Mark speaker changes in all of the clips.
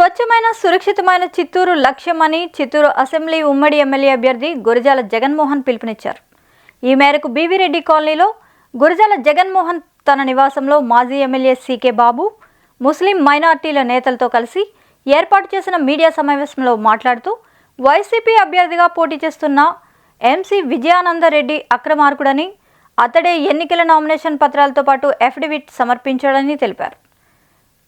Speaker 1: స్వచ్ఛమైన సురక్షితమైన చిత్తూరు లక్ష్యమని చిత్తూరు అసెంబ్లీ ఉమ్మడి ఎమ్మెల్యే అభ్యర్థి గురజాల జగన్మోహన్ పిలుపునిచ్చారు. ఈ మేరకు బీవీరెడ్డి కాలనీలో గురజాల జగన్మోహన్ తన నివాసంలో మాజీ ఎమ్మెల్యే సీకే బాబు ముస్లిం మైనార్టీల నేతలతో కలిసి ఏర్పాటు చేసిన మీడియా సమావేశంలో మాట్లాడుతూ వైసీపీ అభ్యర్థిగా పోటీ చేస్తున్న ఎంసీ విజయానందరెడ్డి అక్రమార్కుడని అతడే ఎన్నికల నామినేషన్ పత్రాలతో పాటు అఫిడవిట్ సమర్పించాడని తెలిపారు.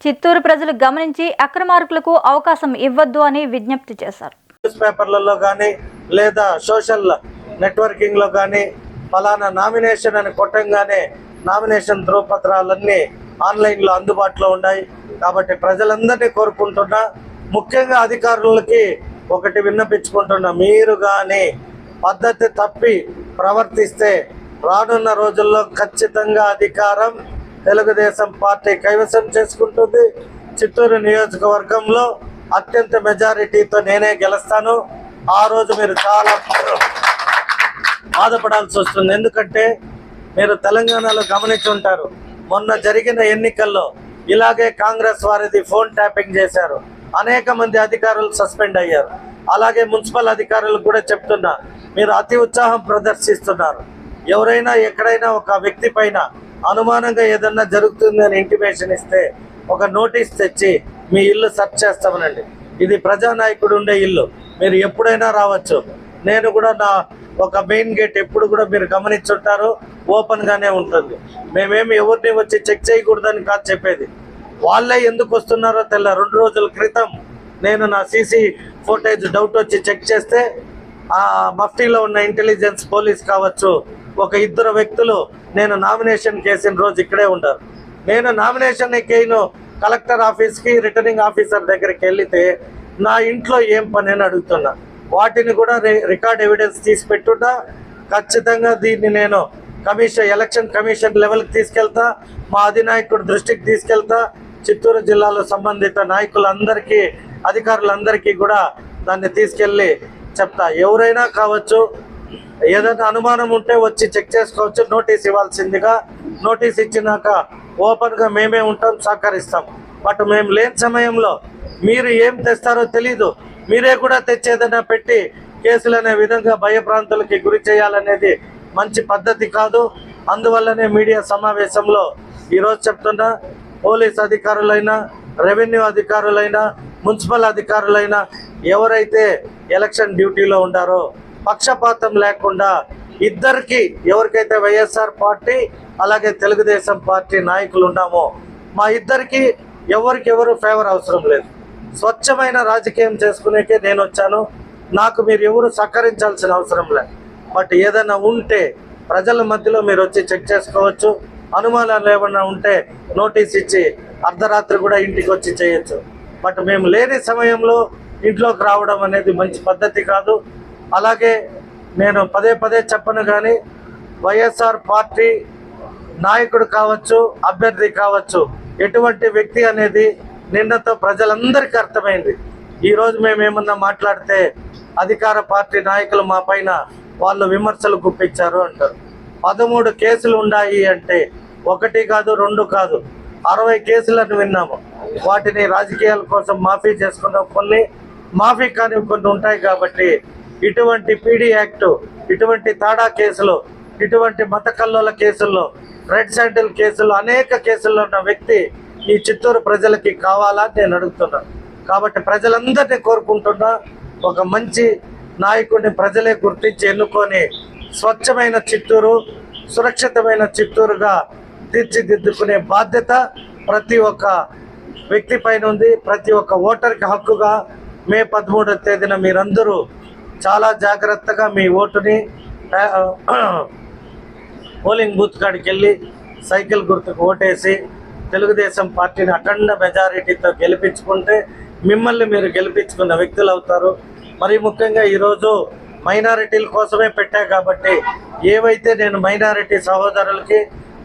Speaker 1: చిత్తూరు ప్రజలు గమనించి అక్రమార్కులకు అవకాశం ఇవ్వద్దు అని విజ్ఞప్తి చేశారు.
Speaker 2: న్యూస్ పేపర్లలో కానీ లేదా సోషల్ నెట్వర్కింగ్లో కానీ ఫలానా నామినేషన్ అని కొట్టంగానే నామినేషన్ ధ్రువపత్రాలన్నీ ఆన్లైన్లో అందుబాటులో ఉన్నాయి. కాబట్టి ప్రజలందరినీ కోరుకుంటున్నా ముఖ్యంగా అధికారులకి ఒకటి విన్నపించుకుంటున్నా మీరు కానీ పద్ధతి తప్పి ప్రవర్తిస్తే రానున్న రోజుల్లో ఖచ్చితంగా అధికారం తెలుగుదేశం పార్టీ కైవసం చేసుకుంటుంది. చిత్తూరు నియోజకవర్గంలో అత్యంత మెజారిటీతో నేనే గెలుస్తాను. ఆ రోజు మీరు చాలా బాధపడాల్సి వస్తుంది. ఎందుకంటే మీరు తెలంగాణలో గమనించి ఉంటారు. మొన్న జరిగిన ఎన్నికల్లో ఇలాగే కాంగ్రెస్ వారిది ఫోన్ ట్యాపింగ్ చేశారు. అనేక మంది అధికారులు సస్పెండ్ అయ్యారు. అలాగే మున్సిపల్ అధికారులు కూడా చెప్తున్నా మీరు అతి ఉత్సాహం ప్రదర్శిస్తున్నారు. ఎవరైనా ఎక్కడైనా ఒక వ్యక్తి పైన అనుమానంగా ఏదన్నా జరుగుతుందని ఇంటిమేషన్ ఇస్తే ఒక నోటీస్ తెచ్చి మీ ఇల్లు సెర్చ్ చేస్తామనండి. ఇది ప్రజానాయకుడు ఉండే ఇల్లు. మీరు ఎప్పుడైనా రావచ్చు. నేను కూడా నా ఒక మెయిన్ గేట్ ఎప్పుడు కూడా మీరు గమనించుంటారు. ఓపెన్గానే ఉంటుంది. మేమేమి ఎవరిని వచ్చి చెక్ చేయకూడదని కాదు చెప్పేది. వాళ్ళే ఎందుకు వస్తున్నారో తెల్ల రెండు రోజుల క్రితం నేను నా సీసీ ఫోటేజ్ డౌట్ వచ్చి చెక్ చేస్తే ఆ మఫ్టీలో ఉన్న ఇంటెలిజెన్స్ పోలీస్ కావచ్చు ఒక ఇద్దరు వ్యక్తులు నేను నామినేషన్ కేసిన రోజు ఇక్కడే ఉంటారు. నేను నామినేషన్ కేను కలెక్టర్ ఆఫీస్కి రిటర్నింగ్ ఆఫీసర్ దగ్గరికి వెళ్తే నా ఇంట్లో ఏం పని అని అడుగుతున్నా. వాటిని కూడా రి- రికార్డ్ ఎవిడెన్స్ తీసి పెట్టున్నా. ఖచ్చితంగా దీన్ని నేను కమిషన్ ఎలక్షన్ కమిషన్ లెవెల్కి తీసుకెళ్తా మా అధినాయకుడు దృష్టికి తీసుకెళ్తా చిత్తూరు జిల్లాలో సంబంధిత నాయకులందరికీ అధికారులందరికీ కూడా దాన్ని తీసుకెళ్ళి చెప్తా. ఎవరైనా కావచ్చు ఏదైనా అనుమానం ఉంటే వచ్చి చెక్ చేసుకోవచ్చు. నోటీస్ ఇవ్వాల్సిందిగా నోటీస్ ఇచ్చినాక ఓపెన్గా మేమే ఉంటాం సహకరిస్తాం. బట్ మేము లేని సమయంలో మీరు ఏం తెస్తారో తెలీదు. మీరే కూడా తెచ్చేదైనా పెట్టి కేసులు అనే విధంగా భయప్రాంతులకి గురి చేయాలనేది మంచి పద్ధతి కాదు. అందువల్లనే మీడియా సమావేశంలో ఈరోజు చెప్తున్నా పోలీస్ అధికారులైనా రెవెన్యూ అధికారులైనా మున్సిపల్ అధికారులైనా ఎవరైతే ఎలక్షన్ డ్యూటీలో ఉండారో పక్షపాతం లేకుండా ఇద్దరికి ఎవరికైతే వైఎస్ఆర్ పార్టీ అలాగే తెలుగుదేశం పార్టీ నాయకులు ఉన్నామో మా ఇద్దరికి ఎవరికెవరు ఫేవర్ అవసరం లేదు. స్వచ్ఛమైన రాజకీయం చేసుకునేకే నేను వచ్చాను. నాకు మీరు ఎవరు సహకరించాల్సిన అవసరం లేదు. బట్ ఏదైనా ఉంటే ప్రజల మధ్యలో మీరు వచ్చి చెక్ చేసుకోవచ్చు. అనుమానాలు ఏమన్నా ఉంటే నోటీస్ ఇచ్చి అర్ధరాత్రి కూడా ఇంటికి వచ్చి చేయొచ్చు. బట్ మేము లేని సమయంలో ఇంట్లోకి రావడం అనేది మంచి పద్ధతి కాదు. అలాగే నేను పదే పదే చెప్పను కానీ వైఎస్ఆర్ పార్టీ నాయకుడు కావచ్చు అభ్యర్థి కావచ్చు ఎటువంటి వ్యక్తి అనేది నిన్నతో ప్రజలందరికీ అర్థమైంది. ఈరోజు మేము ఏమన్నా మాట్లాడితే అధికార పార్టీ నాయకులు మా పైన వాళ్ళు విమర్శలు గుప్పించారు అంటారు. పదమూడు కేసులు ఉన్నాయి అంటే ఒకటి కాదు రెండు కాదు అరవై కేసులను విన్నాము. వాటిని రాజకీయాల కోసం మాఫీ చేసుకున్నాం కొన్ని మాఫీ కాని కొన్ని ఉంటాయి కాబట్టి ఇటువంటి పీడీ యాక్టు ఇటువంటి తాడా కేసులు ఇటువంటి మత కల్లోల కేసుల్లో రెడ్ శాండిల్ కేసుల్లో అనేక కేసుల్లో ఉన్న వ్యక్తి ఈ చిత్తూరు ప్రజలకి కావాలా నేను అడుగుతున్నాను కాబట్టి ప్రజలందరినీ కోరుకుంటున్నా ఒక మంచి నాయకుడిని ప్రజలే గుర్తించి ఎన్నుకొని స్వచ్ఛమైన చిత్తూరు సురక్షితమైన చిత్తూరుగా తీర్చిదిద్దుకునే బాధ్యత ప్రతి ఒక్క వ్యక్తి పైన ఉంది. ప్రతి ఒక్క ఓటర్కి హక్కుగా మే పదమూడవ తేదీన మీరందరూ చాలా జాగ్రత్తగా మీ ఓటుని పోలింగ్ బూత్ కాడికి వెళ్ళి సైకిల్ గుర్తుకు ఓటేసి తెలుగుదేశం పార్టీని అఖండ మెజారిటీతో గెలిపించుకుంటే మిమ్మల్ని మీరు గెలిపించుకున్న వ్యక్తులు అవుతారు. మరి ముఖ్యంగా ఈరోజు మైనారిటీల కోసమే పెట్టా కాబట్టి ఏవైతే నేను మైనారిటీ సహోదరులకి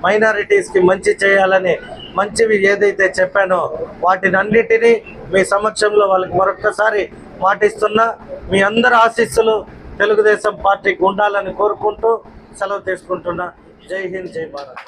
Speaker 2: మైనారిటీస్కి మంచి చేయాలని మంచివి ఏదైతే చెప్పానో వాటినన్నిటినీ మీ సమక్షంలో వాళ్ళకి మరొక్కసారి మాటిస్తున్నా మీ అందరి ఆశీస్సులు తెలుగుదేశం పార్టీకి ఉండాలని కోరుకుంటూ సెలవు తీసుకుంటున్నా. జై హింద్ జై భారత్.